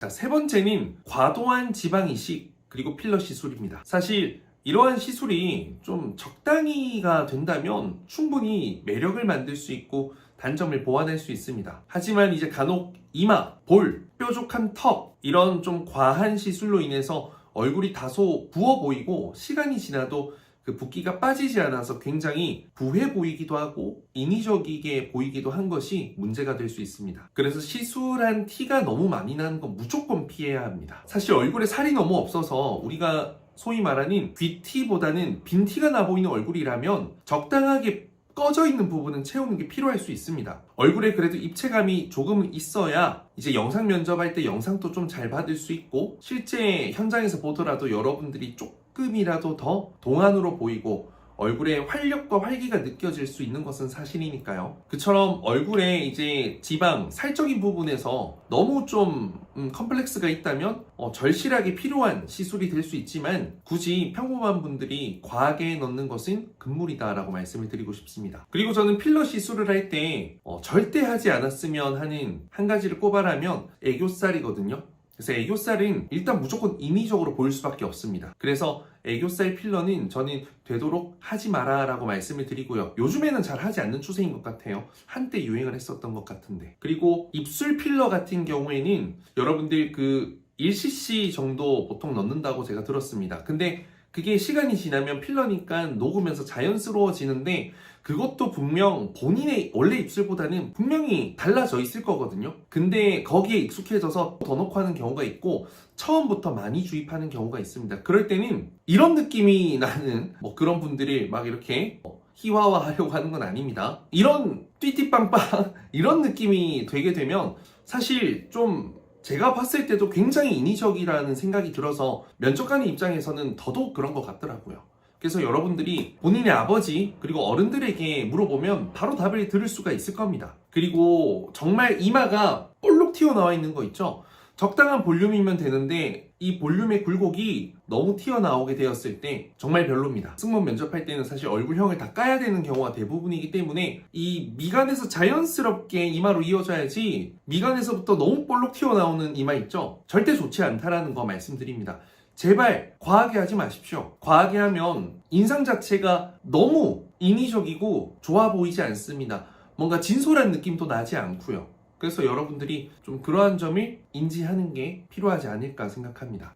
자, 세 번째는 과도한 지방 이식 그리고 필러 시술입니다. 사실 이러한 시술이 좀 적당히가 된다면 충분히 매력을 만들 수 있고 단점을 보완할 수 있습니다. 하지만 이제 간혹 이마, 볼, 뾰족한 턱 이런 좀 과한 시술로 인해서 얼굴이 다소 부어 보이고 시간이 지나도 그 붓기가 빠지지 않아서 굉장히 부해 보이기도 하고 인위적이게 보이기도 한 것이 문제가 될 수 있습니다. 그래서 시술한 티가 너무 많이 나는 건 무조건 피해야 합니다. 사실 얼굴에 살이 너무 없어서 우리가 소위 말하는 귀티보다는 빈티가 나 보이는 얼굴이라면 적당하게 꺼져 있는 부분은 채우는 게 필요할 수 있습니다. 얼굴에 그래도 입체감이 조금은 있어야 이제 영상 면접할 때 영상도 좀 잘 받을 수 있고 실제 현장에서 보더라도 여러분들이 조금이라도 더 동안으로 보이고 얼굴에 활력과 활기가 느껴질 수 있는 것은 사실이니까요. 그처럼 얼굴에 이제 지방, 살적인 부분에서 너무 좀 음, 컴플렉스가 있다면 어, 절실하게 필요한 시술이 될 수 있지만 굳이 평범한 분들이 과하게 넣는 것은 금물이다라고 말씀을 드리고 싶습니다. 그리고 저는 필러 시술을 할때 어, 절대 하지 않았으면 하는 한 가지를 꼽아라면 애교살이거든요. 그래서 애교살은 일단 무조건 인위적으로 보일 수밖에 없습니다. 그래서 애교살 필러는 저는 되도록 하지 마라 라고 말씀을 드리고요. 요즘에는 잘 하지 않는 추세인 것 같아요. 한때 유행을 했었던 것 같은데. 그리고 입술 필러 같은 경우에는 여러분들 그 1cc 정도 보통 넣는다고 제가 들었습니다. 근데 그게 시간이 지나면 필러니까 녹으면서 자연스러워지는데 그것도 분명 본인의 원래 입술보다는 분명히 달라져 있을 거거든요. 근데 거기에 익숙해져서 더 넣고 하는 경우가 있고 처음부터 많이 주입하는 경우가 있습니다. 그럴 때는 이런 느낌이 나는 뭐 그런 분들이 막 이렇게 뭐 희화화 하려고 하는 건 아닙니다. 이런 띠띠빵빵 이런 느낌이 되게 되면 사실 좀 제가 봤을 때도 굉장히 인위적이라는 생각이 들어서 면접관의 입장에서는 더더욱 그런 것 같더라고요. 그래서 여러분들이 본인의 아버지 그리고 어른들에게 물어보면 바로 답을 들을 수가 있을 겁니다. 그리고 정말 이마가 볼록 튀어나와 있는 거 있죠? 적당한 볼륨이면 되는데 이 볼륨의 굴곡이 너무 튀어나오게 되었을 때 정말 별로입니다. 승무원 면접할 때는 사실 얼굴형을 다 까야 되는 경우가 대부분이기 때문에 이 미간에서 자연스럽게 이마로 이어져야지 미간에서부터 너무 볼록 튀어나오는 이마 있죠? 절대 좋지 않다라는 거 말씀드립니다. 제발 과하게 하지 마십시오. 과하게 하면 인상 자체가 너무 인위적이고 좋아 보이지 않습니다. 뭔가 진솔한 느낌도 나지 않고요. 그래서 여러분들이 좀 그러한 점을 인지하는 게 필요하지 않을까 생각합니다.